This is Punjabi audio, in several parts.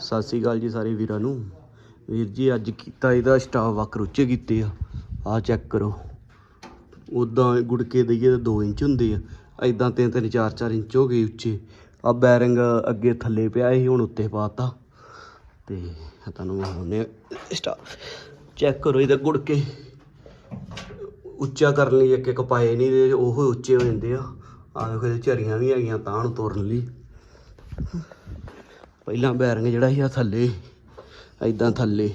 ਸਤਿ ਸ੍ਰੀ ਅਕਾਲ ਜੀ ਸਾਰੇ ਵੀਰਾਂ ਨੂੰ। ਵੀਰ ਜੀ, ਅੱਜ ਕੀਤਾ ਇਹਦਾ ਸਟਾਫ ਵਾਕਰ ਉੱਚੇ ਕੀਤੇ ਆ। ਆ ਚੈੱਕ ਕਰੋ। ਉਦਾਂ ਗੁੜਕੇ ਦਈਏ ਤਾਂ 2 ਇੰਚ ਹੁੰਦੇ ਆ। ਐਦਾਂ 3 3 4 4 ਇੰਚ ਹੋ ਗਏ ਉੱਚੇ। ਆ ਬੈਰਿੰਗ ਅੱਗੇ ਥੱਲੇ ਪਿਆ ਸੀ, ਹੁਣ ਉੱਤੇ ਪਾਤਾ ਤੇ। ਆਹ ਤੁਹਾਨੂੰ ਉਹਨੇ ਸਟਾਫ। ਚੈੱਕ ਕਰੋ ਇਹਦਾ ਗੁੜਕੇ। ਉੱਚਾ ਕਰਨ ਲਈ ਇੱਕ ਇੱਕ ਪਾਏ ਨਹੀਂ ਉਹ ਉੱਚੇ ਹੋ ਜਾਂਦੇ ਆ। ਆ ਦੇਖੋ ਝਰੀਆਂ ਵੀ ਹੈਗੀਆਂ, ਤਾਂ ਨੂੰ ਤੋਰਨ ਲਈ। ਪਹਿਲਾਂ ਬੈਰਿੰਗ ਜਿਹੜਾ ਸੀ ਆ ਥੱਲੇ ਐਦਾਂ ਥੱਲੇ।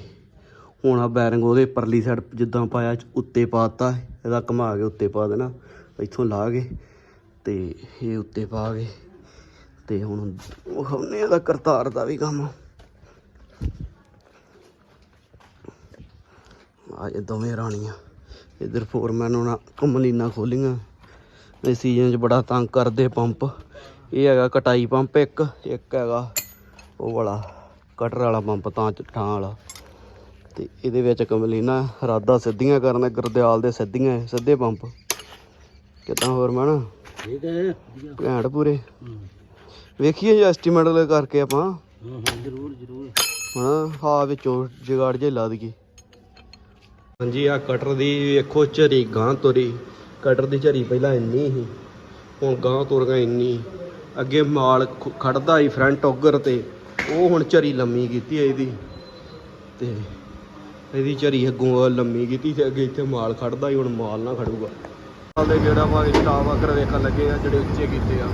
ਹੁਣ ਆ ਬੈਰਿੰਗ ਉਹਦੇ ਪਰਲੀ ਸਾਈਡ ਜਿੱਦਾਂ ਪਾਇਆ, ਉੱਤੇ ਪਾਤਾ, ਇਹਦਾ ਘੁਮਾ ਕੇ ਉੱਤੇ ਪਾ ਦੇਣਾ। ਇੱਥੋਂ ਲਾ ਕੇ ਤੇ ਇਹ ਉੱਤੇ ਪਾ ਕੇ ਤੇ ਹੁਣ ਉਹ ਖਵਨੇ ਇਹਦਾ ਕਰਤਾਰ ਦਾ ਵੀ ਕੰਮ। ਆ ਇਹ ਦੋਵੇਂ ਰਾਣੀਆਂ, ਇਧਰ ਫੋਰਮੈਨ ਉਹਨਾਂ ਕਮਲੀਨਾ ਖੋਲੀਆਂ। ਇਸ ਸੀਜ਼ਨ 'ਚ ਬੜਾ ਤੰਗ ਕਰਦੇ ਪੰਪ ਇਹ ਹੈਗਾ ਕਟਾਈ ਪੰਪ ਇੱਕ ਇੱਕ ਹੈਗਾ ਉਹ ਵਾਲਾ ਕਟਰ ਵਾਲਾ ਪੰਪ ਤਾਂ ਠਾਂ ਵਾਲਾ। ਤੇ ਇਹਦੇ ਵਿੱਚ ਕਮਲੀਨਾ ਰਾਦਾ ਸਿੱਧੀਆਂ ਕਰਨ ਗੁਰਦਿਆਲ ਦੇ ਸਿੱਧੀਆਂ ਸਿੱਧੇ ਪੰਪ। ਕਿਦਾਂ ਹੋਰ ਮਨ ਠੀਕ ਹੈ। ਪੂਰੇ। ਵੇਖੀਏ ਜੀ ਐਸਟੀਮੇਟ ਕਰਕੇ ਆਪਾਂ। ਹਾਂ ਹਾਂ ਜ਼ਰੂਰ ਜ਼ਰੂਰ। ਹਣਾ ਹਾਂ ਵਿੱਚੋਂ ਜਗਾੜ ਜੇ ਲਾ ਦਈਏ। ਹਾਂਜੀ ਆ ਕਟਰ ਦੀ ਵੇਖੋ ਝਰੀ ਗਾਂ ਤੁਰੀ। ਕਟਰ ਦੀ ਝਰੀ ਪਹਿਲਾਂ ਇੰਨੀ ਸੀ ਹੁਣ ਗਾਂ ਤੁਰ ਗਈ ਇੰਨੀ। ਅੱਗੇ ਮਾਲ ਖੜਦਾ ਸੀ ਫਰੰਟ ਔਗਰ ਤੇ। ਉਹ ਹੁਣ ਝਰੀ ਲੰਮੀ ਕੀਤੀ ਹੈ ਇਹਦੀ। ਤੇ ਇਹਦੀ ਝਰੀ ਅੱਗੋਂ ਲੰਮੀ ਕੀਤੀ ਤੇ ਅੱਗੇ ਇੱਥੇ ਮਾਲ ਖੜਦਾ ਸੀ ਹੁਣ ਮਾਲ ਨਾ ਖੜੂਗਾ। ਦੇ ਜਿਹੜਾ ਪਾ ਸਟਾਫ ਆਕਰ ਵੇਖਣ ਲੱਗੇ ਆ ਜਿਹੜੇ ਉੱਚੇ ਕੀਤੇ ਆ।